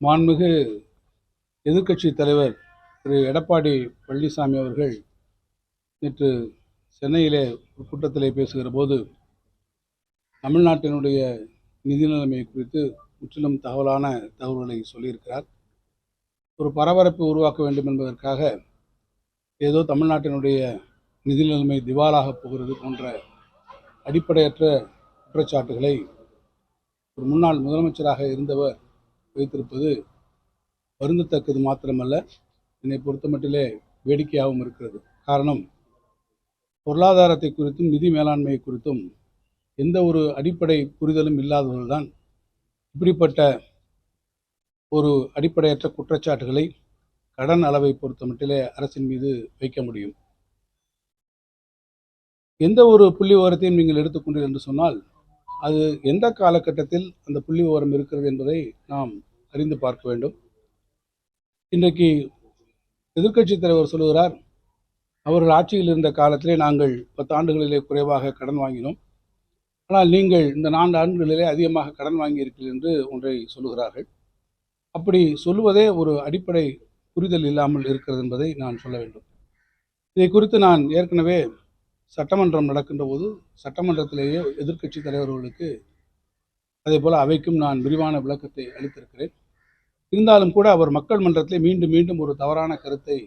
மாண்புமிகு எதிர்க்கட்சி தலைவர் திரு. எடப்பாடி பழனிசாமி அவர்கள் நேற்று சென்னையிலே ஒரு கூட்டத்திலே பேசுகிற போது தமிழ்நாட்டினுடைய நிதி நிலைமை குறித்து முற்றிலும் தகவலான தகவல்களை சொல்லியிருக்கிறார். ஒரு பரபரப்பை உருவாக்க வேண்டும் என்பதற்காக ஏதோ தமிழ்நாட்டினுடைய நிதி நிலைமை திவாலாக போகிறது போன்ற அடிப்படையற்ற குற்றச்சாட்டுகளை ஒரு முன்னாள் முதலமைச்சராக இருந்தவர் வைத்திருப்பது வருந்தத்தக்கது மாத்திரமல்ல. என்னை பொறுத்தமட்டிலே வேடிக்கையாகவும் இருக்கிறது. காரணம் பொருளாதாரத்தை குறித்தும் நிதி மேலாண்மை குறித்தும் எந்த ஒரு அடிப்படை புரிதலும் இல்லாதவர்கள்தான் இப்படிப்பட்ட ஒரு அடிப்படையற்ற குற்றச்சாட்டுகளை கடன் அளவை பொறுத்தமட்டிலே அரசின் மீது வைக்க முடியும். எந்த ஒரு புள்ளி விவரத்தையும் நீங்கள் எடுத்துக்கொண்டீர்கள் என்று சொன்னால் அது எந்த காலகட்டத்தில் அந்த புள்ளி விவரம் இருக்கிறது என்பதை நாம் அறிந்து பார்க்க வேண்டும். இன்றைக்கு எதிர்க்கட்சி தலைவர் சொல்லுகிறார் அவர்கள் ஆட்சியில் இருந்த காலத்திலே நாங்கள் பத்து ஆண்டுகளிலே குறைவாக கடன் வாங்கினோம். ஆனால் நீங்கள் இந்த நான்கு ஆண்டுகளிலே அதிகமாக கடன் வாங்கியிருக்கிறீர்கள் என்று ஒன்றை சொல்லுகிறார்கள். அப்படி சொல்லுவதே ஒரு அடிப்படை புரிதல் இல்லாமல் இருக்கிறது என்பதை நான் சொல்ல வேண்டும். இதை குறித்து நான் ஏற்கனவே சட்டமன்றம் நடக்கின்ற போது சட்டமன்றத்திலேயே எதிர்க்கட்சி தலைவர்களுக்கு அதே போல் அவைக்கும் நான் விரிவான விளக்கத்தை அளித்திருக்கிறேன். இருந்தாலும் கூட அவர் மக்கள் மன்றத்திலே மீண்டும் மீண்டும் ஒரு தவறான கருத்தை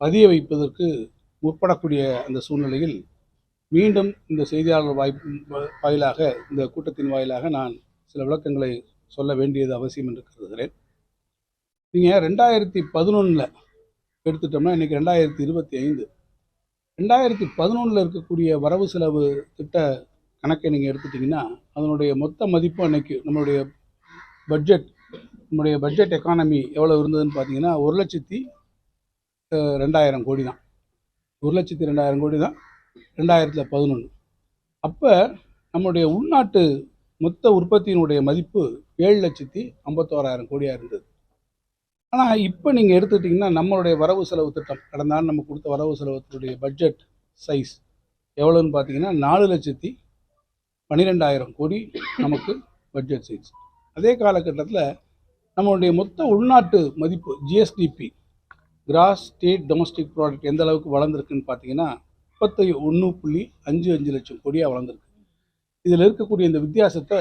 பதிய வைப்பதற்கு முற்படக்கூடிய அந்த சூழ்நிலையில் மீண்டும் இந்த செய்தியாளர் வாய்ப்பு வாயிலாக இந்த கூட்டத்தின் வாயிலாக நான் சில விளக்கங்களை சொல்ல வேண்டியது அவசியம் என்று கருதுகிறேன். நீங்கள் ரெண்டாயிரத்தி பதினொன்றில் எடுத்துட்டோம்னா இன்றைக்கி ரெண்டாயிரத்தி இருபத்தி ஐந்து. ரெண்டாயிரத்தி பதினொன்றில் இருக்கக்கூடிய வரவு செலவு திட்ட கணக்கை நீங்கள் எடுத்துட்டிங்கன்னா அதனுடைய மொத்த மதிப்பு அன்னைக்கு நம்மளுடைய பட்ஜெட் நம்முடைய பட்ஜெட் எக்கானமி எவ்வளோ இருந்ததுன்னு பார்த்தீங்கன்னா ஒரு லட்சத்தி ரெண்டாயிரம் கோடி தான். ஒரு லட்சத்தி ரெண்டாயிரம் கோடி தான். ரெண்டாயிரத்தில் பதினொன்று அப்போ நம்முடைய உள்நாட்டு மொத்த உற்பத்தியினுடைய மதிப்பு ஏழு லட்சத்தி ஐம்பத்தோராயிரம் கோடியாக இருந்தது. ஆனால் இப்போ நீங்கள் எடுத்துக்கிட்டிங்கன்னா நம்மளுடைய வரவு செலவு திட்டம் கடந்த ஆண்டு நம்ம கொடுத்த வரவு செலவுத்தினுடைய பட்ஜெட் சைஸ் எவ்வளோன்னு பார்த்தீங்கன்னா நாலு லட்சத்தி பன்னிரெண்டாயிரம் கோடி நமக்கு பட்ஜெட் சைஸ் அதே காலகட்டத்தில் நம்மளுடைய மொத்த உள்நாட்டு மதிப்பு GSDP gross state domestic product எந்த அளவுக்கு வளர்ந்துருக்குன்னு பார்த்தீங்கன்னா முப்பத்தி ஒன்று புள்ளி அஞ்சு அஞ்சு லட்சம் கோடியாக வளர்ந்துருக்கு. இதில் இருக்கக்கூடிய இந்த வித்தியாசத்தை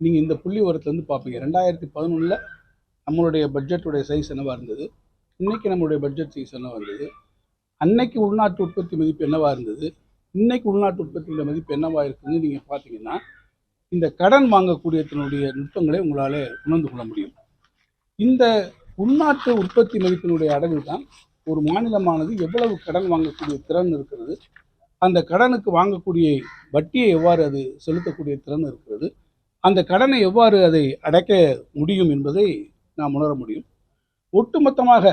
நீங்கள் இந்த புள்ளி உரத்துலேருந்து பார்ப்பீங்க. ரெண்டாயிரத்தி பதினொன்றில் நம்மளுடைய பட்ஜெட்டுடைய சைஸ் என்னவாக இருந்தது? இன்றைக்கி நம்மளுடைய பட்ஜெட் சைஸ் என்னவாக இருந்தது? அன்னைக்கு உள்நாட்டு உற்பத்தி மதிப்பு என்னவாக இருந்தது? இன்னைக்கு உள்நாட்டு உற்பத்தியோட மதிப்பு என்னவா இருக்குன்னு நீங்கள் பார்த்தீங்கன்னா இந்த கடன் வாங்கக்கூடியத்தினுடைய நுட்பங்களை உங்களால் உணர்ந்து கொள்ள முடியும். இந்த உள்நாட்டு உற்பத்தி மதிப்பினுடைய அளவில் தான் ஒரு மாநிலமானது எவ்வளவு கடன் வாங்கக்கூடிய திறன் இருக்கிறது அந்த கடனுக்கு வாங்கக்கூடிய வட்டியை எவ்வாறு அது செலுத்தக்கூடிய திறன் இருக்கிறது அந்த கடனை எவ்வாறு அதை அடைக்க முடியும் என்பதை நாம் உணர முடியும். ஒட்டுமொத்தமாக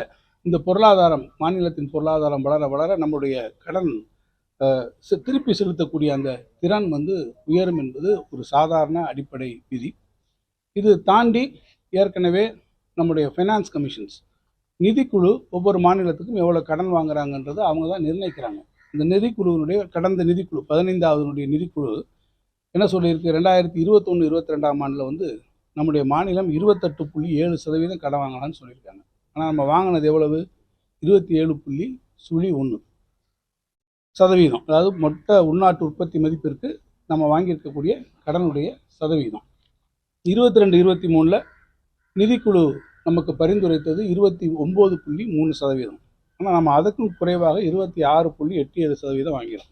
இந்த பொருளாதாரம் மாநிலத்தின் பொருளாதாரம் வளர வளர நம்முடைய கடன் திருப்பி செலுத்தக்கூடிய அந்த திறன் வந்து உயரும் என்பது ஒரு சாதாரண அடிப்படை விதி. இது தாண்டி ஏற்கனவே நம்முடைய ஃபைனான்ஸ் கமிஷன்ஸ் நிதிக்குழு ஒவ்வொரு மாநிலத்துக்கும் எவ்வளோ கடன் வாங்குறாங்கன்றதை அவங்க தான் நிர்ணயிக்கிறாங்க. இந்த நிதிக்குழுவினுடைய கடந்த நிதிக்குழு பதினைந்தாவதுனுடைய நிதிக்குழு என்ன சொல்லியிருக்கு? ரெண்டாயிரத்தி இருபத்தொன்று இருபத்தி ரெண்டாம் ஆண்டில் வந்து நம்முடைய மாநிலம் இருபத்தெட்டு புள்ளி ஏழு சதவீதம் கடன் வாங்கலாம்னு சொல்லியிருக்காங்க. ஆனால் நம்ம வாங்கினது எவ்வளவு? இருபத்தி ஏழு புள்ளி சுழி ஒன்று சதவீதம். அதாவது மொத்த உள்நாட்டு உற்பத்தி மதிப்பிற்கு நம்ம வாங்கியிருக்கக்கூடிய கடனுடைய சதவீதம். இருபத்தி ரெண்டு இருபத்தி மூணில் நிதிக்குழு நமக்கு பரிந்துரைத்தது இருபத்தி ஒம்பது புள்ளி மூணு சதவீதம். ஆனால் நம்ம அதுக்கும் குறைவாக இருபத்தி ஆறு புள்ளி எட்டு ஏழு சதவீதம் வாங்கிறோம்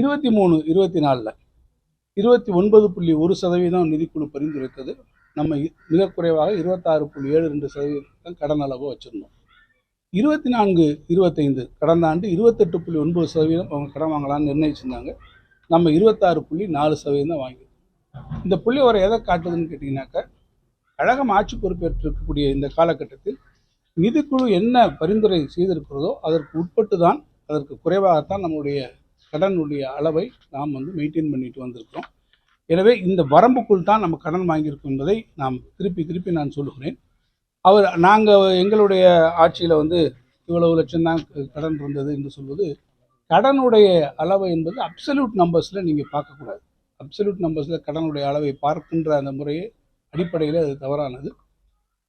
இருபத்தி மூணு இருபத்தி நாலில் இருபத்தி ஒன்பது புள்ளி ஒரு சதவீதம் நிதிக்குழு பரிந்துரைத்தது. நம்ம மிக குறைவாக இருபத்தாறு புள்ளி ஏழு ரெண்டு சதவீதம் கடன் அளவு வச்சுருந்தோம். இருபத்தி நான்கு இருபத்தைந்து கடந்த ஆண்டு இருபத்தெட்டு புள்ளி ஒன்பது சதவீதம் அவங்க கடன் வாங்கலாம்னு நிர்ணயிச்சிருந்தாங்க. நம்ம இருபத்தாறு புள்ளி நாலு சதவீதம் தான் வாங்கியிருக்கோம். இந்த புள்ளி வரை எதை காட்டுதுன்னு கேட்டிங்கனாக்கா கழகம் ஆட்சி பொறுப்பேற்றிருக்கக்கூடிய இந்த காலகட்டத்தில் நிதிக்குழு என்ன பரிந்துரை செய்திருக்கிறதோ அதற்கு உட்பட்டு தான் அதற்கு குறைவாகத்தான் நம்முடைய கடனுடைய அளவை நாம் வந்து மெயின்டைன் பண்ணிட்டு வந்திருக்கிறோம். எனவே இந்த வரம்புக்குள் தான் நம்ம கடன் வாங்கியிருக்கோம் என்பதை நாம் திருப்பி திருப்பி நான் சொல்லுகிறேன். அவர் நாங்கள் எங்களுடைய ஆட்சியில் வந்து இவ்வளவு லட்சம் தான் கடன் இருந்தது என்று சொல்வது கடனுடைய அளவு என்பது அப்சல்யூட் நம்பர்ஸில் நீங்கள் பார்க்கக்கூடாது. அப்சல்யூட் நம்பர்ஸில் கடனுடைய அளவை பார்க்கின்ற அந்த முறையே அடிப்படையில் அது தவறானது.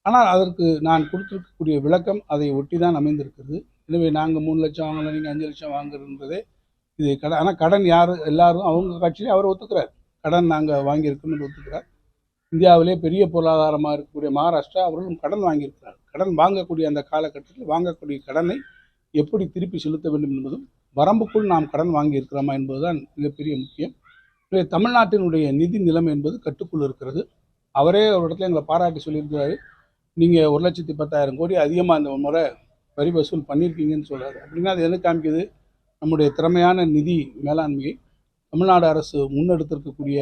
ஆனால் அதற்கு நான் கொடுத்துருக்கக்கூடிய விளக்கம் அதை ஒட்டி தான் அமைந்திருக்கிறது. எனவே நாங்கள் மூணு லட்சம் வாங்கலை நீங்கள் அஞ்சு லட்சம் வாங்குறதுன்றதே இது கடன் ஆனால் கடன் யார் எல்லாரும் அவங்க கட்சியிலே அவர் ஒத்துக்கிறார். கடன் நாங்கள் வாங்கியிருக்கோம் என்று ஒத்துக்கிறார். இந்தியாவிலே பெரிய பொருளாதாரமாக இருக்கக்கூடிய மகாராஷ்டிரா அவர்களும் கடன் வாங்கியிருக்கிறார் கடன் வாங்கக்கூடிய அந்த காலகட்டத்தில் வாங்கக்கூடிய கடனை எப்படி திருப்பி செலுத்த வேண்டும் என்பதும் வரம்புக்குள் நாம் கடன் வாங்கியிருக்கிறோமா என்பதுதான் மிகப்பெரிய முக்கியம். தமிழ்நாட்டினுடைய நிதி நிலைமை என்பது கட்டுக்குள் இருக்கிறது. அவரே ஒரு இடத்துல எங்களை பாராட்டி சொல்லியிருக்கிறாரு. நீங்கள் ஒரு லட்சத்தி பத்தாயிரம் கோடி அதிகமாக இந்த முறை வரி வசூல் பண்ணியிருக்கீங்கன்னு சொல்கிறாரு அப்படின்னா அது எது காமிக்குது? நம்முடைய திறமையான நிதி மேலாண்மையை தமிழ்நாடு அரசு முன்னெடுத்திருக்கக்கூடிய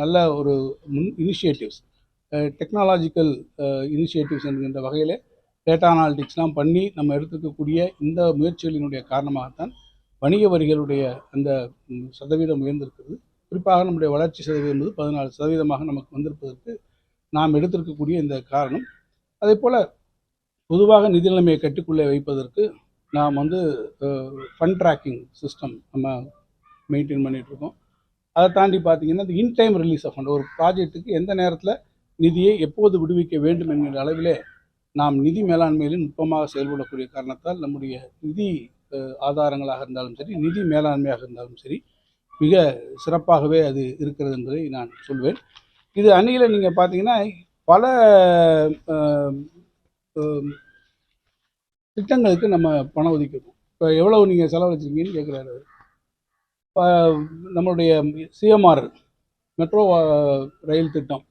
நல்ல ஒரு முன் இனிஷியேட்டிவ்ஸ் டெக்னாலஜிக்கல் இனிஷியேட்டிவ்ஸ் என்கின்ற வகையில் டேட்டா அனாலிட்டிக்ஸ்லாம் பண்ணி நம்ம எடுத்துக்கக்கூடிய இந்த முயற்சிகளினுடைய காரணமாகத்தான் வணிக வரிகளுடைய அந்த சதவீதம் உயர்ந்திருக்கிறது. குறிப்பாக நம்முடைய வளர்ச்சி சதவீதம் என்பது பதினாலு சதவீதமாக நமக்கு வந்திருப்பதற்கு நாம் எடுத்திருக்கக்கூடிய இந்த காரணம். அதே போல் பொதுவாக நிதி நிலைமையை கட்டுக்குள்ளே வைப்பதற்கு நாம் வந்து ஃபண்ட் ட்ராக்கிங் சிஸ்டம் நம்ம மெயின்டைன் பண்ணிகிட்ருக்கோம் இருக்கோம். அதை தாண்டி பார்த்தீங்கன்னா இந்த in time release of fund ஒரு ப்ராஜெக்ட்டுக்கு எந்த நேரத்தில் நிதியை எப்போது விடுவிக்க வேண்டும் என்கிற அளவிலே நாம் நிதி மேலாண்மையில் நுட்பமாக செயல்படக்கூடிய காரணத்தால் நம்முடைய நிதி ஆதாரங்களாக இருந்தாலும் சரி நிதி மேலாண்மையாக இருந்தாலும் சரி மிக சிறப்பாகவே அது இருக்கிறது என்பதை நான் சொல்வேன். இது அணியில் நீங்கள் பார்த்தீங்கன்னா பல திட்டங்களுக்கு நம்ம பணம் ஒதுக்கணும் இப்போ எவ்வளவு நீங்கள் செலவழிச்சிருக்கீங்கன்னு கேட்குறாரு நம்மளுடைய சிஎம்ஆர் மெட்ரோ ரயில் திட்டம்.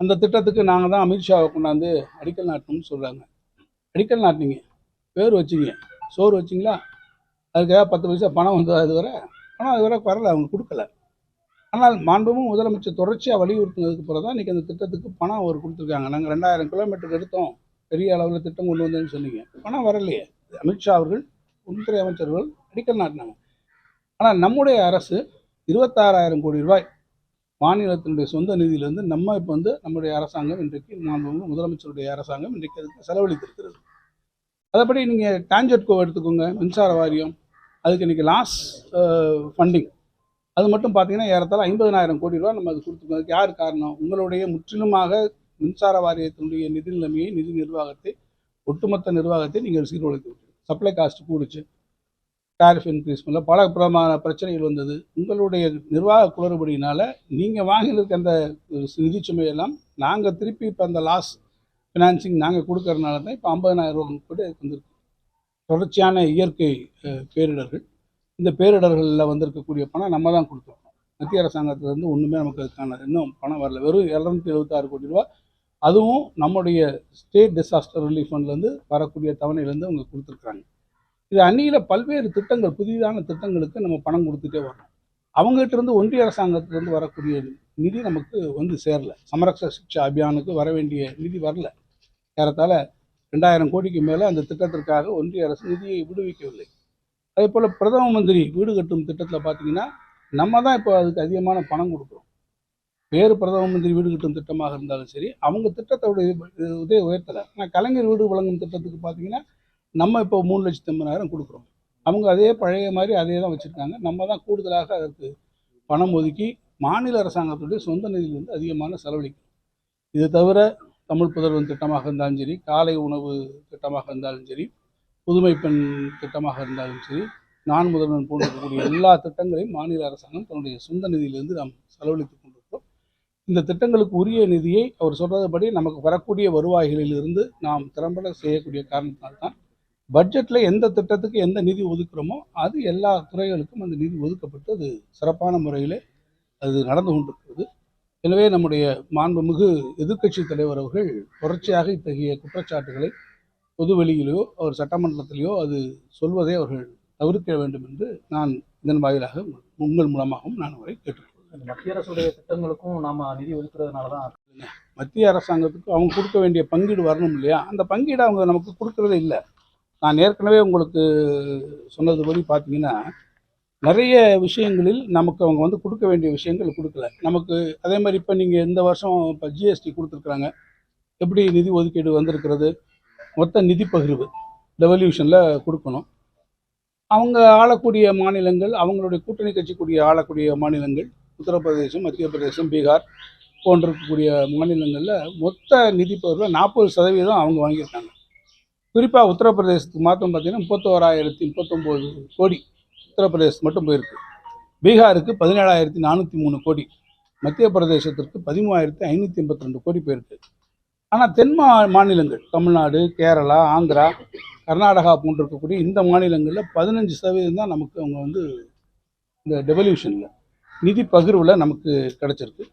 அந்த திட்டத்துக்கு நாங்கள் தான் அமித்ஷாவை கொண்டாந்து அடிக்கல் நாட்டணும்னு சொல்கிறாங்க அடிக்கல் நாட்டினீங்க. பேர் வச்சிங்க. சோறு வச்சிங்களா? அதுக்காக பத்து பைசா பணம் வந்ததா இதுவரை? பணம் அதுவரை வரல. அவங்க கொடுக்கல. ஆனால் மாண்புமும் முதலமைச்சர் தொடர்ச்சியாக வலியுறுத்தினதுக்கு பிறகு தான் இன்றைக்கி அந்த திட்டத்துக்கு பணம் அவர் கொடுத்துருக்காங்க. நாங்கள் ரெண்டாயிரம் கிலோமீட்டருக்கு எடுத்தோம். பெரிய அளவில் திட்டம் கொண்டு வந்தேன்னு சொன்னீங்க. பணம் வரலையே. அமித்ஷா அவர்கள் உள்துறை அமைச்சர்கள் அடிக்கல் நாட்டினாங்க. ஆனால் நம்முடைய அரசு இருபத்தாறாயிரம் கோடி ரூபாய் மாநிலத்தினுடைய சொந்த நிதியிலிருந்து நம்ம இப்போ வந்து நம்முடைய அரசாங்கம் இன்றைக்கு முதலமைச்சருடைய அரசாங்கம் இன்றைக்கு அதுக்கு செலவழித்திருக்கிறது. அதைப்படி நீங்கள் டான்ஜெட்கோ எடுத்துக்கோங்க மின்சார வாரியம் அதுக்கு இன்றைக்கி லாஸ் ஃபண்டிங். அது மட்டும் பார்த்தீங்கன்னா ஏறத்தாழ ஐம்பதனாயிரம் கோடி ரூபா நம்ம அது கொடுத்துருக்கோம் அதுக்கு யார் காரணம்? உங்களுடைய முற்றிலுமாக மின்சார வாரியத்தினுடைய நிதி நிலைமையை நிதி நிர்வாகத்தை ஒட்டுமொத்த நிர்வாகத்தை நீங்கள் சீர்குலைத்து விட்டீங்க. சப்ளை காஸ்ட் கூடுச்சு. டாரிஃப் இன்க்ரீஸ் பண்ணல. பல பிரமான பிரச்சனைகள் வந்தது. உங்களுடைய நிர்வாக குளறுபடியினால் நீங்கள் வாங்கியிருக்க அந்த நிதி சுமையெல்லாம் நாங்கள் திருப்பி இப்போ அந்த லாஸ் ஃபினான்சிங் நாங்கள் கொடுக்கறதுனால தான் இப்போ ஐம்பதனாயிரம் ரூபா கூட வந்திருக்கு. தொடர்ச்சியான இயற்கை பேரிடர்கள். இந்த பேரிடர்களில் வந்திருக்கக்கூடிய பணம் நம்ம தான் கொடுத்தோம். மத்திய அரசாங்கத்திலேருந்து ஒன்றுமே நமக்கு அதுக்கான இன்னும் பணம் வரல. வெறும் இரநூத்தி எழுபத்தாறு கோடி ரூபா அதுவும் நம்முடைய ஸ்டேட் டிசாஸ்டர் ரிலீஃப் ஃபண்ட்லேருந்து வரக்கூடிய தவணையிலேருந்து அவங்க கொடுத்துருக்குறாங்க. இது அந்நியில் பல்வேறு திட்டங்கள் புதிதான திட்டங்களுக்கு நம்ம பணம் கொடுத்துட்டே வரோம் அவங்ககிட்ட இருந்து ஒன்றிய அரசாங்கத்திலிருந்து வரக்கூடிய நிதி நமக்கு வந்து சேரல. சமரச சிக்ஷா அபியானுக்கு வர வேண்டிய நிதி வரல. ஏறத்தாழ ரெண்டாயிரம் கோடிக்கு மேலே அந்த திட்டத்திற்காக ஒன்றிய அரசு நிதியை விடுவிக்கவில்லை. அதே போல் பிரதம மந்திரி வீடு கட்டும் திட்டத்தில் பார்த்தீங்கன்னா நம்ம தான் இப்போ அதுக்கு அதிகமான பணம் கொடுக்குறோம். வேறு பிரதம மந்திரி வீடு கட்டும் திட்டமாக இருந்தாலும் சரி அவங்க திட்டத்தோட இதே உயர்த்தலை. ஆனால் கலைஞர் வீடு வழங்கும் திட்டத்துக்கு பார்த்தீங்கன்னா நம்ம இப்போ மூணு லட்சத்தி ஐம்பதாயிரம் கொடுக்குறோம். அவங்க அதே பழைய மாதிரி அதே தான் வச்சுருக்காங்க. நம்ம தான் கூடுதலாக அதற்கு பணம் ஒதுக்கி மாநில அரசாங்கத்துடைய சொந்த நிதியிலிருந்து அதிகமான செலவழிக்கும் இது தவிர தமிழ் புதல்வன் திட்டமாக இருந்தாலும் சரி காலை உணவு திட்டமாக இருந்தாலும் சரி புதுமை பெண் திட்டமாக இருந்தாலும் சரி நான் முதல்வன் போன்றிருக்கக்கூடிய எல்லா திட்டங்களையும் மாநில அரசாங்கம் தன்னுடைய சொந்த நிதியிலிருந்து நாம் செலவழித்துக் கொண்டிருக்கிறோம். இந்த திட்டங்களுக்கு உரிய நிதியை அவர் சொல்றதுபடி நமக்கு வரக்கூடிய வருவாய்களிலிருந்து நாம் திறம்பட செய்யக்கூடிய காரணத்தினால்தான் பட்ஜெட்டில் எந்த திட்டத்துக்கு எந்த நிதி ஒதுக்குறோமோ அது எல்லா துறைகளுக்கும் அந்த நிதி ஒதுக்கப்பட்டு அது சிறப்பான முறையில் அது நடந்து கொண்டிருக்கிறது. எனவே நம்முடைய மாண்புமிகு எதிர்க்கட்சி தலைவர் அவர்கள் தொடர்ச்சியாக இத்தகைய குற்றச்சாட்டுகளை பொது வெளியிலோ அவர் சட்டமன்றத்திலேயோ அது சொல்வதை அவர்கள் தவிர்க்க வேண்டும் என்று நான் இதன் வாயிலாக உங்கள் மூலமாகவும் நான் அவரை கேட்டுக்கொள்கிறேன். மத்திய அரசுடைய திட்டங்களுக்கும் நாம நிதி ஒதுக்குறதுனால தான் மத்திய அரசாங்கத்துக்கு அவங்க கொடுக்க வேண்டிய பங்கீடு வரணும் இல்லையா? அந்த பங்கீடு அவங்க நமக்கு கொடுக்கறதே இல்லை. நான் ஏற்கனவே உங்களுக்கு சொன்னதுபடி பார்த்தீங்கன்னா நிறைய விஷயங்களில் நமக்கு அவங்க வந்து கொடுக்க வேண்டிய விஷயங்கள் கொடுக்கல. நமக்கு அதே மாதிரி இப்போ நீங்கள் இந்த வருஷம் இப்போ ஜிஎஸ்டி கொடுத்துருக்குறாங்க. எப்படி நிதி ஒதுக்கீடு வந்திருக்கிறது? மொத்த நிதி பகிர்வு டெவல்யூஷனில் கொடுக்கணும். அவங்க ஆளக்கூடிய மாநிலங்கள் அவங்களுடைய கூட்டணி கட்சி கூடிய ஆளக்கூடிய மாநிலங்கள் உத்தரப்பிரதேசம் மத்திய பிரதேசம் பீகார் போன்றிருக்கக்கூடிய மாநிலங்களில் மொத்த நிதி பகிர்வில் நாற்பது சதவீதம் அவங்க வாங்கியிருக்காங்க. குறிப்பாக உத்தரப்பிரதேசத்துக்கு மாத்திரம் பார்த்தீங்கன்னா முப்பத்தோராயிரத்தி முப்பத்தொம்போது கோடி உத்தரப்பிரதேசம் மட்டும் போயிருக்கு. பீகாருக்கு பதினேழாயிரத்தி நானூற்றி மூணு கோடி மத்திய பிரதேசத்திற்கு பதிமூவாயிரத்தி ஐநூற்றி எண்பத்தி ரெண்டு கோடி போயிருக்கு. ஆனால் தென் மா மாநிலங்கள் தமிழ்நாடு கேரளா ஆந்திரா கர்நாடகா போன்றிருக்கக்கூடிய இந்த மாநிலங்களில் பதினஞ்சு சதவீதம் தான் நமக்கு அவங்க வந்து இந்த டெவல்யூஷனில் நிதி பகிர்வில் நமக்கு கிடச்சிருக்கு.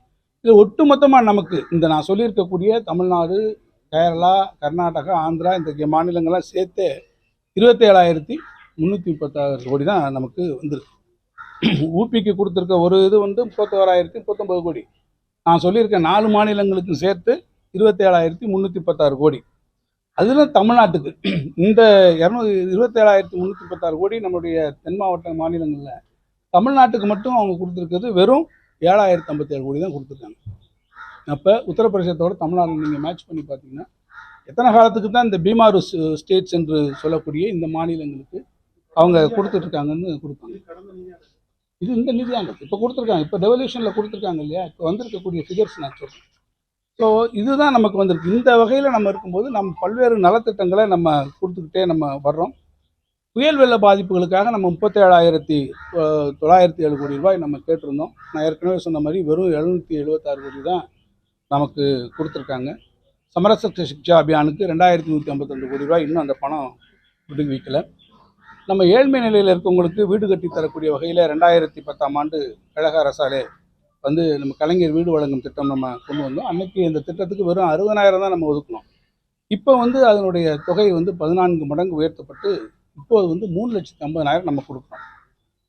இது ஒட்டுமொத்தமாக நமக்கு இந்த நான் சொல்லியிருக்கக்கூடிய தமிழ்நாடு கேரளா கர்நாடகா ஆந்திரா இந்த மாநிலங்கள்லாம் சேர்த்து இருபத்தேழாயிரத்தி முந்நூற்றி முப்பத்தாறு கோடி தான் நமக்கு வந்திருக்கு. ஊபிக்கு கொடுத்துருக்க ஒரு இது வந்து முப்பத்தோராயிரத்தி முப்பத்தொம்பது கோடி. நான் சொல்லியிருக்கேன் நாலு மாநிலங்களுக்கு சேர்த்து இருபத்தேழாயிரத்தி முந்நூற்றி பத்தாறு கோடி. அதில் தமிழ்நாட்டுக்கு. இந்த இரநூறு இருபத்தேழாயிரத்தி முந்நூற்றி பத்தாறு கோடி நம்மளுடைய தென் மாவட்ட மாநிலங்களில் தமிழ்நாட்டுக்கு மட்டும் அவங்க கொடுத்துருக்கிறது வெறும் ஏழாயிரத்தி ஐம்பத்தேழு கோடி தான் கொடுத்துருக்காங்க. அப்போ உத்தரப்பிரதேசத்தோட தமிழ்நாடு நீங்கள் மேட்ச் பண்ணி பார்த்தீங்கன்னா எத்தனை காலத்துக்கு தான் இந்த பீமாரு ஸ்டேட்ஸ் என்று சொல்லக்கூடிய இந்த மாநிலங்களுக்கு அவங்க கொடுத்துட்ருக்காங்கன்னு கொடுப்பாங்க. இது இந்த நிதியாண்டது இப்போ கொடுத்துருக்காங்க. இப்போ ரெவல்யூஷனில் கொடுத்துருக்காங்க இல்லையா? இப்போ வந்திருக்கக்கூடிய ஃபிகர்ஸ் நான் சொல்கிறேன் ஸோ இதுதான் நமக்கு வந்திருக்கு. இந்த வகையில் நம்ம இருக்கும்போது நம்ம பல்வேறு நலத்திட்டங்களை நம்ம கொடுத்துக்கிட்டே நம்ம வர்றோம். புயல் வெள்ள பாதிப்புகளுக்காக நம்ம முப்பத்தேழாயிரத்தி தொள்ளாயிரத்தி ஏழு கோடி ரூபாய் நம்ம கேட்டிருந்தோம். நான் ஏற்கனவே சொன்ன மாதிரி வெறும் எழுநூற்றி எழுபத்தாறு கோடி தான் நமக்கு கொடுத்துருக்காங்க. சமரச சிக்ஷா அபியானுக்கு ரெண்டாயிரத்தி நூற்றி ஐம்பத்தஞ்சு கோடி ரூபாய் இன்னும் அந்த பணம் விடுவிக்கலை நம்ம ஏழ்மை நிலையில் இருக்கவங்களுக்கு வீடு கட்டி தரக்கூடிய வகையில் ரெண்டாயிரத்தி பத்தாம் ஆண்டு கழக அரசாலே வந்து நம்ம கலைஞர் வீடு வழங்கும் திட்டம் நம்ம கொண்டு வந்தோம். அன்னைக்கு இந்த திட்டத்துக்கு வெறும் அறுபதாயிரம் தான் நம்ம ஒதுக்கணும் இப்போ வந்து அதனுடைய தொகை வந்து பதினான்கு மடங்கு உயர்த்தப்பட்டு இப்போது வந்து மூணு லட்சத்தி ஐம்பதனாயிரம் நம்ம கொடுக்குறோம்.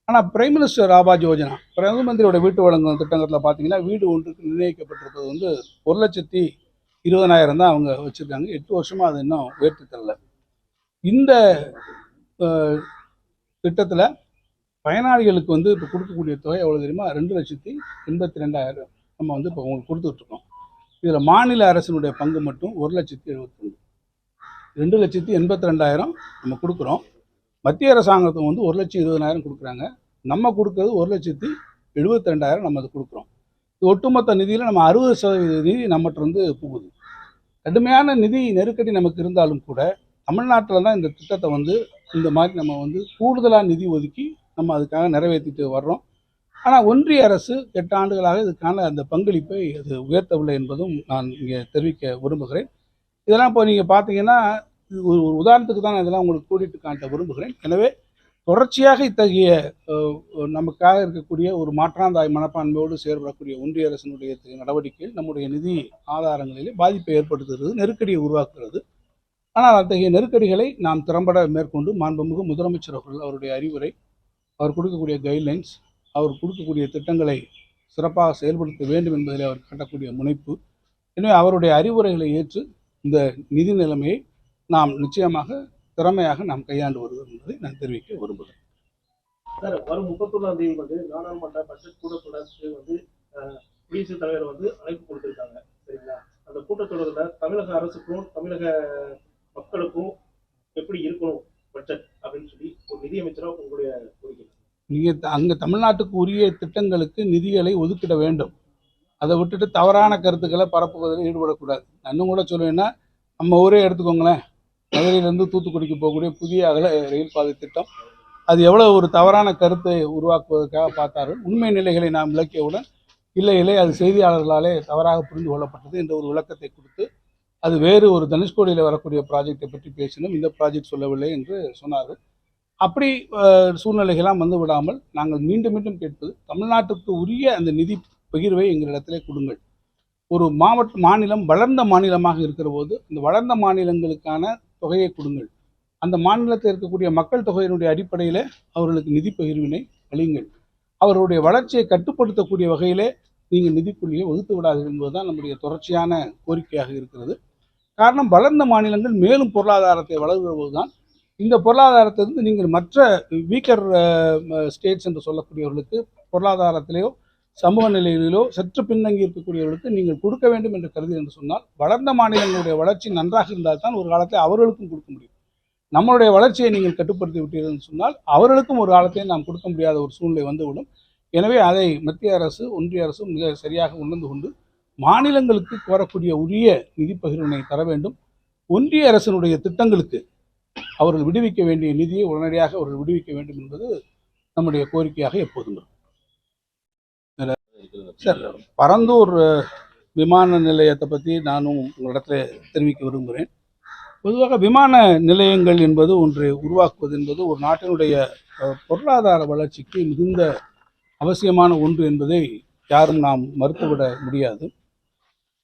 ஆனால் பிரைம் மினிஸ்டர் ஆபாஸ் யோஜனா பிரதம மந்திரியோட வீட்டு வழங்கும் திட்டங்களில் பார்த்தீங்கன்னா வீடு ஒன்றுக்கு நிர்ணயிக்கப்பட்டிருப்பது வந்து ஒரு லட்சத்தி இருபதனாயிரம் தான் அவங்க வச்சுருக்காங்க. எட்டு வருஷமாக அது இன்னும் உயர்த்தி தரல. இந்த திட்டத்தில் பயனாளிகளுக்கு வந்து இப்போ கொடுக்கக்கூடிய தொகை எவ்வளோ தெரியுமா? ரெண்டு லட்சத்தி எண்பத்தி ரெண்டாயிரம் நம்ம வந்து இப்போ உங்களுக்கு கொடுத்துட்ருக்கோம். இதில் மாநில அரசினுடைய பங்கு மட்டும் ஒரு லட்சத்தி எழுபத்தொன்று ரெண்டு லட்சத்தி எண்பத்தி ரெண்டாயிரம் நம்ம கொடுக்குறோம். மத்திய அரசாங்கத்தும் வந்து ஒரு லட்சம் இருபதாயிரம் கொடுக்குறாங்க. நம்ம கொடுக்கறது ஒரு லட்சத்தி எழுபத்தி ரெண்டாயிரம் நம்ம அது கொடுக்குறோம். இது ஒட்டுமொத்த நிதியில் நம்ம அறுபது சதவீத நிதி நம்மகிட்ட இருந்து போகுது. கடுமையான நிதி நெருக்கடி நமக்கு இருந்தாலும் கூட தமிழ்நாட்டில் தான் இந்த திட்டத்தை வந்து இந்த மாதிரி நம்ம வந்து கூடுதலாக நிதி ஒதுக்கி நம்ம அதுக்காக நிறைவேற்றிட்டு வர்றோம். ஆனால் ஒன்றிய அரசு எட்டு ஆண்டுகளாக இதுக்கான அந்த பங்களிப்பை அது உயர்த்தவில்லை என்பதும் நான் இங்கே தெரிவிக்க விரும்புகிறேன். இதெல்லாம் இப்போ நீங்கள் பார்த்தீங்கன்னா ஒரு ஒரு உதாரணத்துக்கு தான் இதெல்லாம் உங்களுக்கு கூட்டிட்டு காட்ட விரும்புகிறேன். எனவே தொடர்ச்சியாக இத்தகைய நமக்காக இருக்கக்கூடிய ஒரு மாற்றாந்தாய் மனப்பான்மையோடு செயல்படக்கூடிய ஒன்றிய அரசினுடைய நடவடிக்கையில் நடவடிக்கைகள் நம்முடைய நிதி ஆதாரங்களிலே பாதிப்பை ஏற்படுத்துகிறது நெருக்கடியை உருவாக்குகிறது. ஆனால் அத்தகைய நெருக்கடிகளை நாம் திறம்பட மேற்கொண்டு மாண்புமிகு முதலமைச்சர் அவர்கள் அவருடைய அறிவுரை அவர் கொடுக்கக்கூடிய கைட்லைன்ஸ் அவர் கொடுக்கக்கூடிய திட்டங்களை சிறப்பாக செயல்படுத்த வேண்டும் என்பதில் அவர் காட்டக்கூடிய முனைப்பு. எனவே அவருடைய அறிவுரைகளை ஏற்று இந்த நிதி நிலைமையை நாம் நிச்சயமாக திறமையாக நாம் கையாண்டு வருகிறோம் என்பதை நான் தெரிவிக்க விரும்புகிறேன். சார் வரும் முப்பத்தொன்னாம் தேதி வந்து நாடாளுமன்ற பட்ஜெட் கூட்டத்தொடருக்கு வந்து குடியரசுத் தலைவர் வந்து அழைப்பு கொடுத்திருக்காங்க. சரிங்களா? அந்த கூட்டத்தொடரில் தமிழக அரசுக்கும் தமிழக மக்களுக்கும் எப்படி இருக்கணும் பட்ஜெட் அப்படின்னு சொல்லி ஒரு நிதியமைச்சராக உங்களுடைய கோரிக்கை? நீங்கள் அங்கே தமிழ்நாட்டுக்கு உரிய திட்டங்களுக்கு நிதிகளை ஒதுக்கிட வேண்டும். அதை விட்டுட்டு தவறான கருத்துக்களை பரப்புவதில் ஈடுபடக்கூடாது. நான் இன்னும் கூட சொல்லுவேன்னா நம்ம ஊரே எடுத்துக்கோங்களேன். மதுரையிலிருந்து தூத்துக்குடிக்கு போகக்கூடிய புதிய அகல ரயில் பாதை திட்டம். அது எவ்வளோ ஒரு தவறான கருத்தை உருவாக்குவதற்காக பார்த்தார்கள் உண்மை நிலைகளை நாம் விளக்கியவுடன் இல்லை இல்லை அது செய்தியாளர்களாலே தவறாக புரிந்து கொள்ளப்பட்டது என்ற ஒரு விளக்கத்தை கொடுத்து அது வேறு ஒரு தனுஷ்கோடியில் வரக்கூடிய ப்ராஜெக்டை பற்றி பேசினோம். இந்த ப்ராஜெக்ட் சொல்லவில்லை என்று சொன்னார்கள். அப்படி சூழ்நிலைகளாம் வந்து விடாமல் நாங்கள் மீண்டும் மீண்டும் கேட்பது தமிழ்நாட்டுக்கு உரிய அந்த நிதி பகிர்வை எங்களிடத்திலே கொடுங்கள். ஒரு மாவட்ட மாநிலம் வளர்ந்த மாநிலமாக இருக்கிற போது இந்த வளர்ந்த மாநிலங்களுக்கான தொகையை கொடுங்கள். அந்த மாநிலத்தில் இருக்கக்கூடிய மக்கள் தொகையினுடைய அடிப்படையில் அவர்களுக்கு நிதி பகிர்வினை அளியுங்கள். அவர்களுடைய வளர்ச்சியை கட்டுப்படுத்தக்கூடிய வகையிலே நீங்கள் நிதிக்குள்ளியை ஒதுக்க விடாதீர்கள் என்பதுதான் நம்முடைய தொடர்ச்சியான கோரிக்கையாக இருக்கிறது. காரணம் வளர்ந்த மாநிலங்கள் மேலும் பொருளாதாரத்தை வளர்கிற போதுதான் இந்த பொருளாதாரத்திலிருந்து நீங்கள் மற்ற வீக்கர் ஸ்டேட்ஸ் என்று சொல்லக்கூடியவர்களுக்கு பொருளாதாரத்திலேயோ சமூக நிலையிலோ சற்று பின்தங்கி இருக்கக்கூடியவர்களுக்கு நீங்கள் கொடுக்க வேண்டும் என்று கருதி என்று சொன்னால் வளர்ந்த மாநிலங்களுடைய வளர்ச்சி நன்றாக இருந்தால் தான் ஒரு காலத்தை அவர்களுக்கும் கொடுக்க முடியும். நம்மளுடைய வளர்ச்சியை நீங்கள் கட்டுப்படுத்தி விட்டீர்கள் என்று சொன்னால் அவர்களுக்கும் ஒரு காலத்தை நாம் கொடுக்க முடியாத ஒரு சூழ்நிலை வந்துவிடும். எனவே அதை மத்திய அரசு ஒன்றிய அரசு மிக சரியாக உணர்ந்து கொண்டு மாநிலங்களுக்கு கோரக்கூடிய உரிய நிதி பகிர்வினை தர வேண்டும். ஒன்றிய அரசினுடைய திட்டங்களுக்கு அவர்கள் விடுவிக்க வேண்டிய நிதியை உடனடியாக அவர்கள் விடுவிக்க வேண்டும் என்பது நம்முடைய கோரிக்கையாக எப்போதும் இருக்கும். சார் பரந்தூர் விமான நிலையத்தை பற்றி நானும் உங்களிடத்தில் தெரிவிக்க விரும்புகிறேன் பொதுவாக விமான நிலையங்கள் என்பது ஒன்றை உருவாக்குவது என்பது ஒரு நாட்டினுடைய பொருளாதார வளர்ச்சிக்கு மிகுந்த அவசியமான ஒன்று என்பதை யாரும் நாம் மறுத்துவிட முடியாது.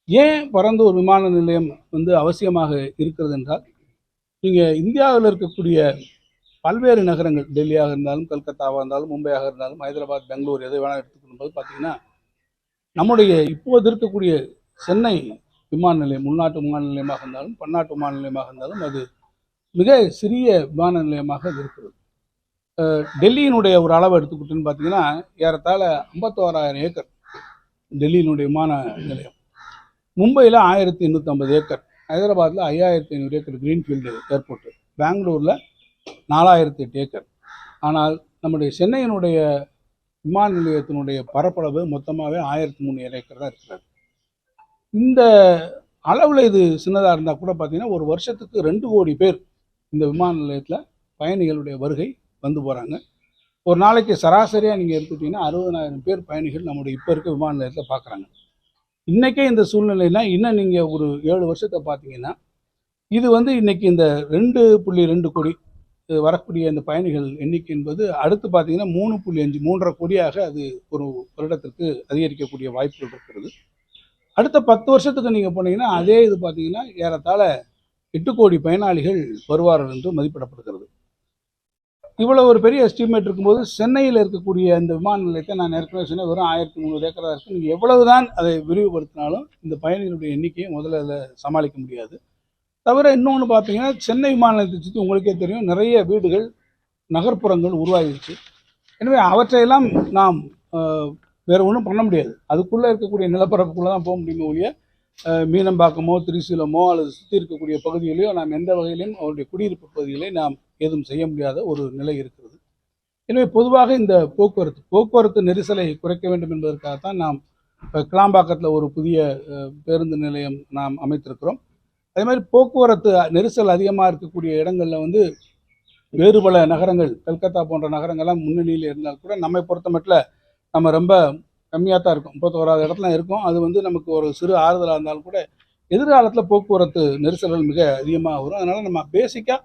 ஏன் பரந்தூர் விமான நிலையம் வந்து அவசியமாக இருக்கிறது என்றால் நீங்கள் இந்தியாவில் இருக்கக்கூடிய பல்வேறு நகரங்கள் டெல்லியாக இருந்தாலும் கல்கத்தாவாக இருந்தாலும் மும்பையாக இருந்தாலும் ஹைதராபாத் பெங்களூர் எதை வேணால் எடுத்துக்கொள்ளும் போது பார்த்தீங்கன்னா நம்முடைய இப்போது இருக்கக்கூடிய சென்னை விமான நிலையம் உள்நாட்டு விமான நிலையமாக இருந்தாலும் பன்னாட்டு விமான நிலையமாக இருந்தாலும் அது மிக சிறிய விமான நிலையமாக அது இருக்கிறது. டெல்லியினுடைய ஒரு அளவு எடுத்துக்கிட்டுன்னு பார்த்தீங்கன்னா ஏறத்தாழ ஐம்பத்தோராயிரம் ஏக்கர் டெல்லியினுடைய விமான நிலையம். மும்பையில் ஆயிரத்தி எண்ணூற்றம்பது ஏக்கர் ஹைதராபாத்தில் ஐயாயிரத்தி ஐநூறு ஏக்கர் கிரீன்ஃபீல்டு ஏர்போர்ட்டு பெங்களூரில் நாலாயிரத்தி எட்டு ஏக்கர். ஆனால் நம்முடைய சென்னையினுடைய விமான நிலையத்தினுடைய பரப்பளவு மொத்தமாகவே ஆயிரத்தி மூணு ஏக்கர் தான் இருக்கிறது. இந்த அளவில் இது சின்னதாக இருந்தால் கூட பார்த்தீங்கன்னா ஒரு வருஷத்துக்கு ரெண்டு கோடி பேர் இந்த விமான நிலையத்தில் பயணிகளுடைய வருகை வந்து போகிறாங்க ஒரு நாளைக்கு சராசரியாக நீங்கள் எடுத்துக்கிட்டிங்கன்னா அறுபதனாயிரம் பேர் பயணிகள் நம்முடைய இப்போ இருக்க விமான நிலையத்தில் பார்க்குறாங்க இன்றைக்கே இந்த சூழ்நிலைனா இன்னும் நீங்கள் ஒரு ஏழு வருஷத்தை பார்த்தீங்கன்னா இது வந்து இன்றைக்கி இந்த ரெண்டு புள்ளி ரெண்டு கோடி வரக்கூடிய அந்த பயணிகள் எண்ணிக்கை என்பது அடுத்து பார்த்தீங்கன்னா மூணு புள்ளி அஞ்சு மூன்றரை கோடியாக அது ஒரு வருடத்திற்கு அதிகரிக்கக்கூடிய வாய்ப்புகள் இருக்கிறது. அடுத்த பத்து வருஷத்துக்கு நீங்கள் போனீங்கன்னா அதே இது பார்த்தீங்கன்னா ஏறத்தாழ எட்டு கோடி பயனாளிகள் வருவார்கள் என்று மதிப்பிடப்படுகிறது. இவ்வளவு ஒரு பெரிய எஸ்டிமேட் இருக்கும்போது சென்னையில் இருக்கக்கூடிய அந்த விமான நிலையத்தை நான் ஏற்கனவே சொன்னேன் வெறும் ஆயிரத்தி முந்நூறு ஏக்கராக இருக்குது நீங்கள் எவ்வளவுதான் அதை விரிவுபடுத்தினாலும் இந்த பயணிகளுடைய எண்ணிக்கையை முதல்ல அதில் சமாளிக்க முடியாது. தவிர இன்னொன்று பார்த்தீங்கன்னா சென்னை விமான நிலையத்தை சுற்றி உங்களுக்கே தெரியும் நிறைய வீடுகள் நகர்ப்புறங்கள் உருவாகிடுச்சு எனவே அவற்றையெல்லாம் நாம் வேறு வேற ஒன்றும் பண்ண முடியாது. அதுக்குள்ளே இருக்கக்கூடிய நிலப்பரப்புக்குள்ளே தான் போக முடியுமே ஒழிய மீனம்பாக்கமோ திரிசூலமோ அல்லது சுற்றி இருக்கக்கூடிய பகுதிகளையோ நாம் எந்த வகையிலும் அவருடைய குடியிருப்பு பகுதிகளை நாம் ஏதும் செய்ய முடியாத ஒரு நிலை இருக்கிறது. எனவே பொதுவாக இந்த போக்குவரத்து போக்குவரத்து நெரிசலை குறைக்க வேண்டும் என்பதற்காகத்தான் நாம் இப்போ கிளாம்பாக்கத்தில் ஒரு புதிய பேருந்து நிலையம் நாம் அமைத்திருக்கிறோம். அதே மாதிரி போக்குவரத்து நெரிசல் அதிகமாக இருக்கக்கூடிய இடங்களில் வந்து வேறு பல நகரங்கள் கல்கத்தா போன்ற நகரங்கள்லாம் முன்னணியில் இருந்தால் கூட நம்மை பொறுத்த மட்டில் நம்ம ரொம்ப கம்மியாக தான் இருக்கும். முப்பத்தோராது இடத்துல இருக்கும். அது வந்து நமக்கு ஒரு சிறு ஆறுதலாக இருந்தாலும் கூட எதிர்காலத்தில் போக்குவரத்து நெரிசல்கள் மிக அதிகமாக வரும். அதனால் நம்ம பேசிக்காக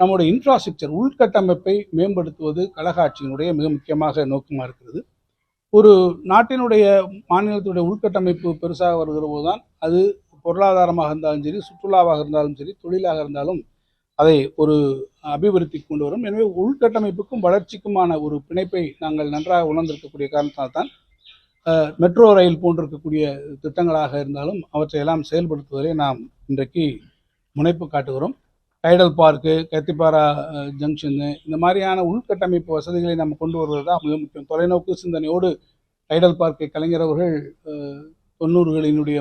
நம்முடைய இன்ஃப்ராஸ்ட்ரக்சர் உள்கட்டமைப்பை மேம்படுத்துவது கழகாட்சியினுடைய மிக முக்கியமாக நோக்கமாக இருக்கிறது. ஒரு நாட்டினுடைய மாநிலத்தினுடைய உள்கட்டமைப்பு பெருசாக வருகிற போது தான் அது பொருளாதாரமாக இருந்தாலும் சரி சுற்றுலாவாக இருந்தாலும் சரி தொழிலாக இருந்தாலும் அதை ஒரு அபிவிருத்தி கொண்டு வரும். எனவே உள்கட்டமைப்புக்கும் வளர்ச்சிக்குமான ஒரு பிணைப்பை நாங்கள் நன்றாக உணர்ந்திருக்கக்கூடிய காரணத்தால் தான் மெட்ரோ ரயில் போன்றிருக்கக்கூடிய திட்டங்களாக இருந்தாலும் அவற்றையெல்லாம் செயல்படுத்துவதை நாம் இன்றைக்கு முனைப்பு காட்டுகிறோம். டைடல் பார்க்கு கத்திப்பாரா ஜங்ஷனு இந்த மாதிரியான உள்கட்டமைப்பு வசதிகளை நம்ம கொண்டு வருவது தான் மிக முக்கியம். தொலைநோக்கு சிந்தனையோடு டைடல் பார்க்கை கலைஞர் அவர்கள் தொண்ணூறுகளினுடைய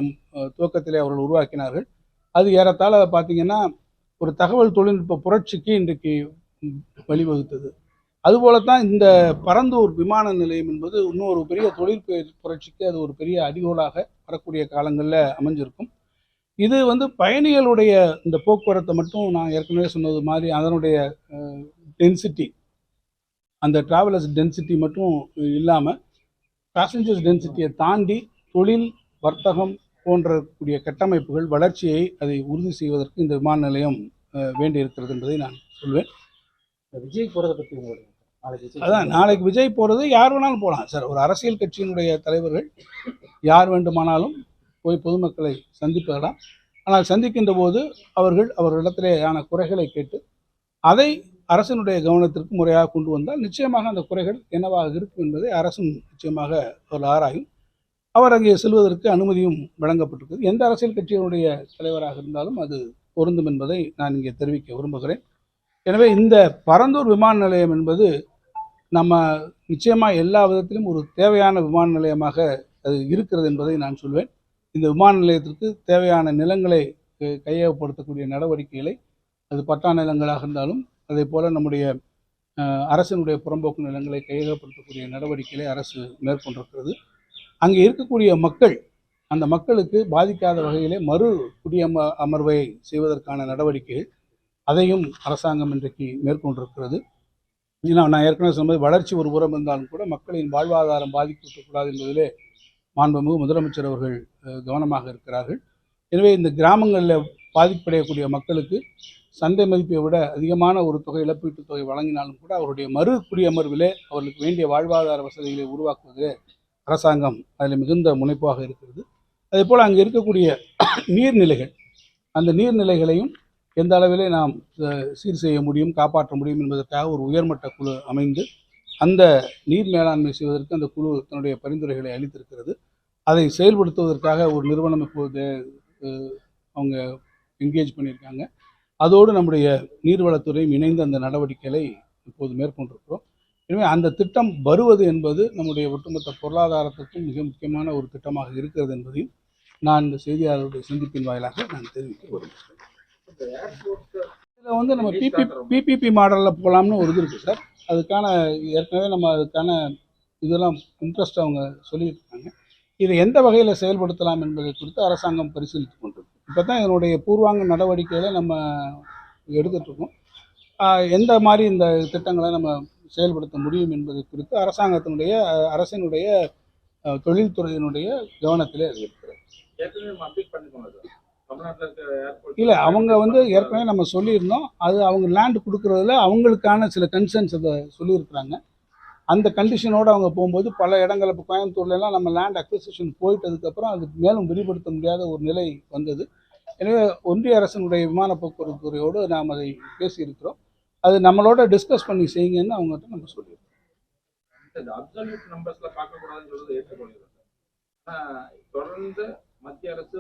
துவக்கத்திலே அவர்கள் உருவாக்கினார்கள். அது ஏறத்தாழ பார்த்தீங்கன்னா ஒரு தகவல் தொழில்நுட்ப புரட்சிக்கு இன்றைக்கு வழிவகுத்தது. வழிவகுத்தது அதுபோலத்தான் இந்த பரந்தூர் விமான நிலையம் என்பது இன்னொரு பெரிய தொழில் புரட்சிக்கு அது ஒரு பெரிய அடிகோலாக வரக்கூடிய காலங்களில் அமைஞ்சிருக்கும். இது வந்து பயணிகளுடைய இந்த போக்குவரத்தை மட்டும் நான் ஏற்கனவே சொன்னது மாதிரி அதனுடைய டென்சிட்டி அந்த டிராவலர்ஸ் டென்சிட்டி மட்டும் இல்லாமல் பேசஞ்சர்ஸ் டென்சிட்டியை தாண்டி தொழில் வர்த்தகம் போன்ற கூடிய கட்டமைப்புகள் வளர்ச்சியை அதை உறுதி செய்வதற்கு இந்த விமான நிலையம் அஹ், வேண்டி இருக்கிறது என்பதை நான் சொல்வேன். விஜய் போறதை பத்தி உங்களுடைய அதான் நாளைக்கு விஜய் போகிறது யார் வேணாலும் போகலாம் சார் ஒரு அரசியல் கட்சியினுடைய தலைவர்கள் யார் வேண்டுமானாலும் போய் பொதுமக்களை சந்திப்பதலாம் ஆனால் சந்திக்கின்ற போது அவர்கள் அவர்களிடத்திலேயான குறைகளை கேட்டு அதை அரசினுடைய கவனத்திற்கு முறையாக கொண்டு வந்தால் நிச்சயமாக அந்த குறைகள் என்னவாக இருக்கும் என்பதை அரசும் நிச்சயமாக ஒரு ஆராயும். அவர் அங்கே செல்வதற்கு அனுமதியும் வழங்கப்பட்டிருக்கிறது. எந்த அரசியல் கட்சியினுடைய தலைவராக இருந்தாலும் அது பொருந்தும் என்பதை நான் இங்கே தெரிவிக்க விரும்புகிறேன். எனவே இந்த பரந்தூர் விமான நிலையம் என்பது நம்ம நிச்சயமாக எல்லா விதத்திலும் ஒரு தேவையான விமான நிலையமாக அது இருக்கிறது என்பதை நான் சொல்வேன். இந்த விமான நிலையத்திற்கு தேவையான நிலங்களை கையகப்படுத்தக்கூடிய நடவடிக்கைகளை அது பட்டா நிலங்களாக இருந்தாலும் அதே போல் நம்முடைய அரசினுடைய புறம்போக்கு நிலங்களை கையகப்படுத்தக்கூடிய நடவடிக்கைகளை அரசு மேற்கொண்டிருக்கிறது. அங்கே இருக்கக்கூடிய மக்கள் அந்த மக்களுக்கு பாதிக்காத வகையிலே மறு குடியம அமர்வை செய்வதற்கான நடவடிக்கைகள் அதையும் அரசாங்கம் இன்றைக்கு மேற்கொண்டிருக்கிறது. ஏன்னா நான் ஏற்கனவே சொன்னது வளர்ச்சி ஒரு புறம் இருந்தாலும் கூட மக்களின் வாழ்வாதாரம் பாதிக்கப்படக்கூடாது என்பதிலே மாண்புமிகு முதலமைச்சர் அவர்கள் கவனமாக இருக்கிறார்கள். எனவே இந்த கிராமங்களில் பாதிப்படையக்கூடிய மக்களுக்கு சந்தை மதிப்பை விட அதிகமான ஒரு தொகை இழப்பீட்டுத் தொகை வழங்கினாலும் கூட அவருடைய மறு குடியமர்விலே அவர்களுக்கு வேண்டிய வாழ்வாதார வசதிகளை உருவாக்குவதிலே அரசாங்கம் அதில் மிகுந்த முனைப்பாக இருக்கிறது. அதேபோல் அங்கே இருக்கக்கூடிய நீர்நிலைகள் அந்த நீர்நிலைகளையும் எந்த அளவிலே நாம் சீர் செய்ய முடியும் காப்பாற்ற முடியும் என்பதற்காக ஒரு உயர்மட்ட குழு அமைந்து அந்த நீர் மேலாண்மை செய்வதற்கு அந்த குழு தன்னுடைய பரிந்துரைகளை அளித்திருக்கிறது. அதை செயல்படுத்துவதற்காக ஒரு நிறுவனம் இப்போது அவங்க என்கேஜ் பண்ணியிருக்காங்க. அதோடு நம்முடைய நீர்வளத்துறையும் இணைந்து அந்த நடவடிக்கைகளை இப்போது மேற்கொண்டிருக்கிறோம். எனவே அந்த திட்டம் வருவது என்பது நம்முடைய ஒட்டுமொத்த பொருளாதாரத்திற்கும் மிக முக்கியமான ஒரு திட்டமாக இருக்கிறது என்பதையும் நான் இந்த செய்தியாளருடைய சந்திப்பின் வாயிலாக நான் தெரிவிக்க விரும்புகிறேன். இதில் வந்து நம்ம பிபி பிபிபி மாடலில் போகலாம்னு ஒரு இது இருக்குது சார். அதுக்கான ஏற்கனவே நம்ம அதுக்கான இதெல்லாம் இன்ட்ரெஸ்ட் அவங்க சொல்லியிருக்காங்க. இதை எந்த வகையில் செயல்படுத்தலாம் என்பதை குறித்து அரசாங்கம் பரிசீலித்து கொண்டிருக்கு. இப்போ தான் இதனுடைய பூர்வாங்க நடவடிக்கைகளை நம்ம எடுத்துகிட்ருக்கோம் எந்த மாதிரி இந்த திட்டங்களை நம்ம செயல்படுத்த முடியும் என்பதை குறித்து அரசாங்கத்தினுடைய அரசினுடைய தொழில்துறையினுடைய கவனத்திலே அது இருக்கிறது இல்லை அவங்க வந்து ஏற்கனவே நம்ம சொல்லியிருந்தோம். அது அவங்க லேண்ட் கொடுக்குறதுல அவங்களுக்கான சில கன்சர்ன்ஸ் அதை சொல்லியிருக்கிறாங்க. அந்த கண்டிஷனோடு அவங்க போகும்போது பல இடங்கள் இப்போ கோயம்புத்தூர்லலாம் நம்ம லேண்ட் அக்விசிஷன் போயிட்டதுக்கப்புறம் அது மேலும் விரிவுபடுத்த முடியாத ஒரு நிலை வந்தது. எனவே ஒன்றிய அரசினுடைய விமான போக்குவரத்து துறையோடு நாம் அதை பேசியிருக்கிறோம். அது நம்மளோட டிஸ்கஸ் பண்ணி செய்யுங்கன்னு அவங்ககிட்ட நம்ம சொல்லியிருக்கோம் தொடர்ந்து மத்திய அரசு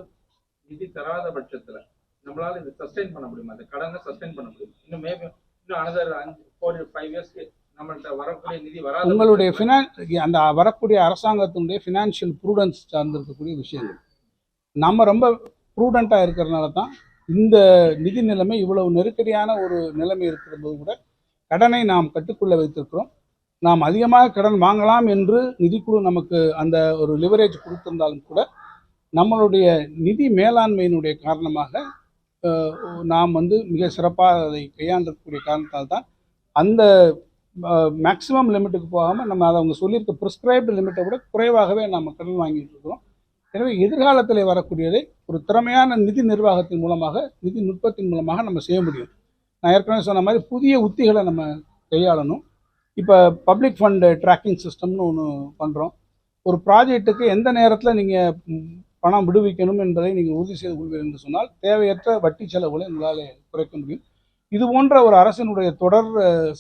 நிதி தராத பட்சத்துல நம்மளால இதை சஸ்டைன் பண்ண முடியுமா? அந்த கடனை சஸ்டைன் பண்ண முடியும்? இன்னும் மேபி இன்னும் அனதர் அஞ்சு ஃபோர் ஃபைவ் இயர்ஸ்க்கு நம்மள்ட்ட வரக்கூடிய நிதி வராத உங்களுடைய ஃபினான் அந்த வரக்கூடிய அரசாங்கத்தினுடைய ஃபினான்ஷியல் ப்ரூடன்ஸ் சார்ந்திருக்கக்கூடிய விஷயங்கள். நம்ம ரொம்ப ப்ரூடண்ட்டாக இருக்கிறதுனால தான் இந்த நிதி நிலைமை இவ்வளவு நெருக்கடியான ஒரு நிலைமை இருக்கிற போது கூட கடனை நாம் கட்டுக்குள்ள வைத்திருக்கிறோம். நாம் அதிகமாக கடன் வாங்கலாம் என்று நிதிக்குழு நமக்கு அந்த ஒரு லிவரேஜ் கொடுத்திருந்தாலும் கூட நம்மளுடைய நிதி மேலாண்மையினுடைய காரணமாக நாம் வந்து மிக சிறப்பாக அதை கையாண்டக்கூடிய காரணத்தால் தான் அந்த மேக்ஸிமம் லிமிட்டுக்கு போகாமல் நம்ம அதை அவங்க சொல்லியிருக்க ப்ரிஸ்கிரைப்டு லிமிட்டை விட குறைவாகவே நம்ம கடன் வாங்கிட்டு இருக்கிறோம். எனவே எதிர்காலத்தில் வரக்கூடியதை ஒரு திறமையான நிதி நிர்வாகத்தின் மூலமாக நிதி நுட்பத்தின் மூலமாக நம்ம செய்ய முடியும். நான் ஏற்கனவே சொன்ன மாதிரி புதிய உத்திகளை நம்ம கையாளணும். இப்போ பப்ளிக் ஃபண்டு ட்ராக்கிங் சிஸ்டம்னு ஒன்று பண்ணுறோம் ஒரு ப்ராஜெக்ட்டுக்கு எந்த நேரத்தில் நீங்கள் பணம் விடுவிக்கணும் என்பதை நீங்கள் உறுதி செய்து கொள்வீர்கள் என்று சொன்னால் தேவையற்ற வட்டி செலவுகளை உங்களால் குறைக்க முடியும். இது போன்ற ஒரு அரசினுடைய தொடர்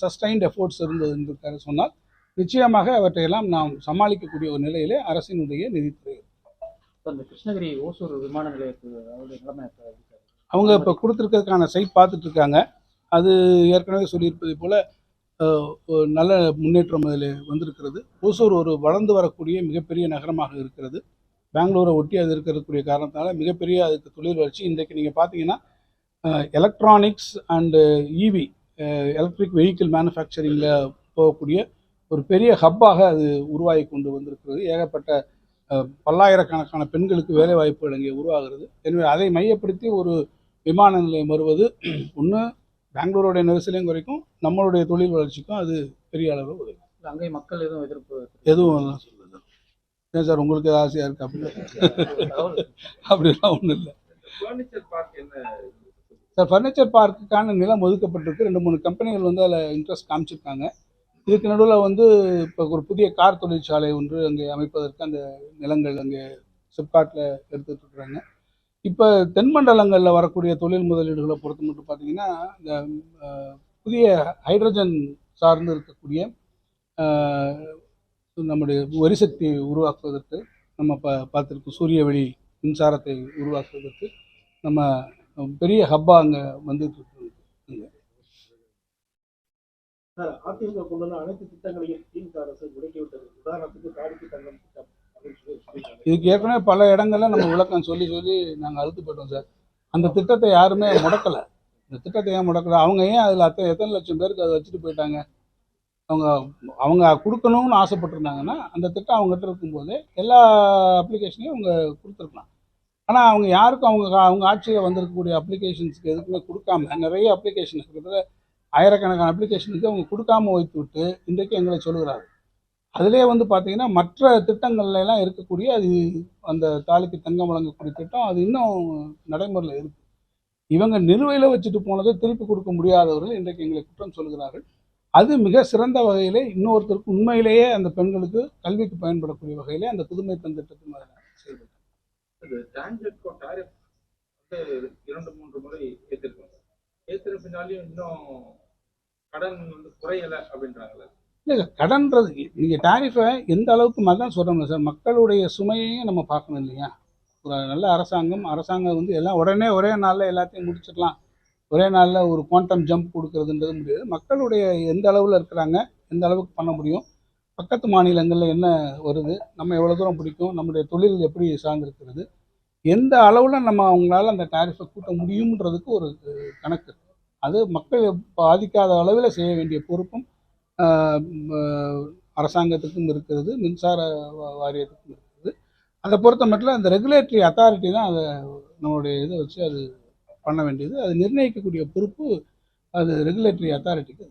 சஸ்டைன்ட் எஃபோர்ட்ஸ் இருந்தது என்று சொன்னால் நிச்சயமாக அவற்றையெல்லாம் நாம் சமாளிக்கக்கூடிய ஒரு நிலையிலே அரசினுடைய நிதித்துறை இப்போ இந்த கிருஷ்ணகிரி ஓசூர் விமான நிலையத்துக்கு அவருடைய நிலைமை அவங்க இப்போ கொடுத்துருக்கிறதுக்கான சைட் பார்த்துட்டு இருக்காங்க. அது ஏற்கனவே சொல்லியிருப்பதை போல் ஒரு நல்ல முன்னேற்றம் அதில் வந்திருக்கிறது. ஓசூர் ஒரு வளர்ந்து வரக்கூடிய மிகப்பெரிய நகரமாக இருக்கிறது. பெங்களூரை ஒட்டி அது இருக்கக்கூடிய காரணத்தினால மிகப்பெரிய அதுக்கு தொழில் வளர்ச்சி. இன்றைக்கு நீங்கள் பார்த்தீங்கன்னா electronics and EV electric vehicle மேனுஃபேக்சரிங்கில் போகக்கூடிய ஒரு பெரிய ஹப்பாக அது உருவாகி கொண்டு வந்திருக்கிறது. ஏகப்பட்ட பல்லாயிரக்கணக்கான பெண்களுக்கு வேலை வாய்ப்புகள் அங்கே உருவாகிறது. எனவே அதை மையப்படுத்தி ஒரு விமான நிலையம் வருவது ஒன்று பெங்களூருடைய நெரிசலையும் குறைக்கும் நம்மளுடைய தொழில் வளர்ச்சிக்கும் அது பெரிய அளவில் இல்ல, அங்கே மக்கள் எதுவும் எதிர்ப்பு எதுவும் சொல்லுது ஏன் சார் உங்களுக்கு ஏதாவது ஆசையாக இருக்கு? அப்படி தகவல் அப்படிலாம் ஒன்றும் இல்லை. ஃபர்னிச்சர் பார்க் என்ன? சார் ஃபர்னிச்சர் பார்க்குக்கான நிலம் ஒதுக்கப்பட்டிருக்கு. ரெண்டு மூணு கம்பெனிகள் வந்து அதில் இன்ட்ரெஸ்ட் காமிச்சிருக்காங்க. இதுக்கு நடுவில் வந்து இப்போ ஒரு புதிய கார் தொழிற்சாலை ஒன்று அங்கே அமைப்பதற்கு அந்த நிலங்கள் அங்கே சிப்காட்டில் எடுத்துகிட்டு இருக்கிறாங்க. இப்போ தென்மண்டலங்களில் வரக்கூடிய தொழில் முதலீடுகளை பொறுத்த மட்டும் பார்த்தீங்கன்னா இந்த புதிய ஹைட்ரஜன் சார்ந்து இருக்கக்கூடிய நம்முடைய எரிசக்தி உருவாக்குவதற்கு நம்ம ப பார்த்துருக்கோம் சூரிய வெளி மின்சாரத்தை உருவாக்குவதற்கு நம்ம பெரிய ஹப்பா அங்கே வந்துட்டு இருக்கு சார் அதிமுக கொண்டு வந்த அனைத்து திட்டங்களையும் திமுக அரசு முடக்கிவிட்டது உதாரணத்துக்கு தாடிக்கு தங்கம் திட்டம் இதுக்கு ஏற்கனவே பல இடங்கள்ல நம்ம விளக்கம் சொல்லி சொல்லி நாங்கள் அழுத்து போயிட்டோம் சார். அந்த திட்டத்தை யாருமே முடக்கலை. இந்த திட்டத்தை ஏன் முடக்கலை? அவங்க ஏன் அதில் அத்தனை எத்தனை லட்சம் பேருக்கு அதை வச்சுட்டு போயிட்டாங்க? அவங்க அவங்க கொடுக்கணும்னு ஆசைப்பட்டிருந்தாங்கன்னா அந்த திட்டம் அவங்ககிட்ட இருக்கும்போது எல்லா அப்ளிகேஷனையும் அவங்க கொடுத்துருக்கலாம். ஆனால் அவங்க யாருக்கும் அவங்க அவங்க ஆட்சியில் வந்திருக்கக்கூடிய அப்ளிகேஷன்ஸ்க்கு எதுக்குமே கொடுக்காம நிறைய அப்ளிகேஷன் இருக்கிறத ஆயிரக்கணக்கான அப்ளிகேஷனுக்கு அவங்க கொடுக்காம வைத்து விட்டு இன்றைக்கு எங்களை சொல்லுகிறார்கள். அதிலே வந்து பார்த்தீங்கன்னா மற்ற திட்டங்கள்லாம் இருக்கக்கூடிய அது அந்த தாலிக்கு தங்கம் வழங்கக்கூடிய திட்டம் அது இன்னும் நடைமுறையில் இருக்குது இவங்க நிலுவையில் வச்சுட்டு போனதை திருப்பி கொடுக்க முடியாதவர்கள் இன்றைக்கு எங்களை குற்றம் சொல்கிறார்கள் அது மிக சிறந்த வகையிலே இன்னொருத்தருக்கு உண்மையிலேயே அந்த பெண்களுக்கு கல்விக்கு பயன்படக்கூடிய வகையிலே அந்த புதுமை பெண் திட்டத்தின் செயல்பட்டு இரண்டு மூன்று முறை ஏற்றிருக்கோம் ஏற்றின பின்னாலையும் இன்னும் கடன் வந்து குறையலை அப்படின்றாங்கல்ல இல்லை கடன்றது நீங்கள் டாரிஃபை எந்த அளவுக்கு மதான் சொல்கிறோம்ல சார் மக்களுடைய சுமையையும் நம்ம பார்க்கணும் இல்லையா? ஒரு நல்ல அரசாங்கம் அரசாங்கம் வந்து எல்லாம் உடனே ஒரே நாளில் எல்லாத்தையும் முடிச்சிடலாம். ஒரே நாளில் ஒரு குவாண்டம் ஜம்ப் கொடுக்கறதுன்றது முடியாது. மக்களுடைய எந்த அளவில் இருக்கிறாங்க எந்த அளவுக்கு பண்ண முடியும் பக்கத்து மாநிலங்களில் என்ன வருது நம்ம எவ்வளோ தூரம் பிடிக்கும் நம்முடைய தொழில் எப்படி சார்ந்திருக்கிறது எந்த அளவில் நம்ம அவங்களால அந்த டாரிஃபை கூட்ட முடியுன்றதுக்கு ஒரு கணக்கு. அது மக்கள் பாதிக்காத அளவில் செய்ய வேண்டிய பொறுப்பும் அரசாங்கத்துக்கும் இருக்கிறது மின்சார வாரியத்துக்கும் இருக்குது. அதை பொறுத்த மட்டும் அந்த ரெகுலேட்டரி அத்தாரிட்டி தான் அதை நம்மளுடைய இதை வச்சு அது பண்ண வேண்டியது. அது நிர்ணயிக்கக்கூடிய பொறுப்பு அது ரெகுலேட்டரி அத்தாரிட்டிக்கு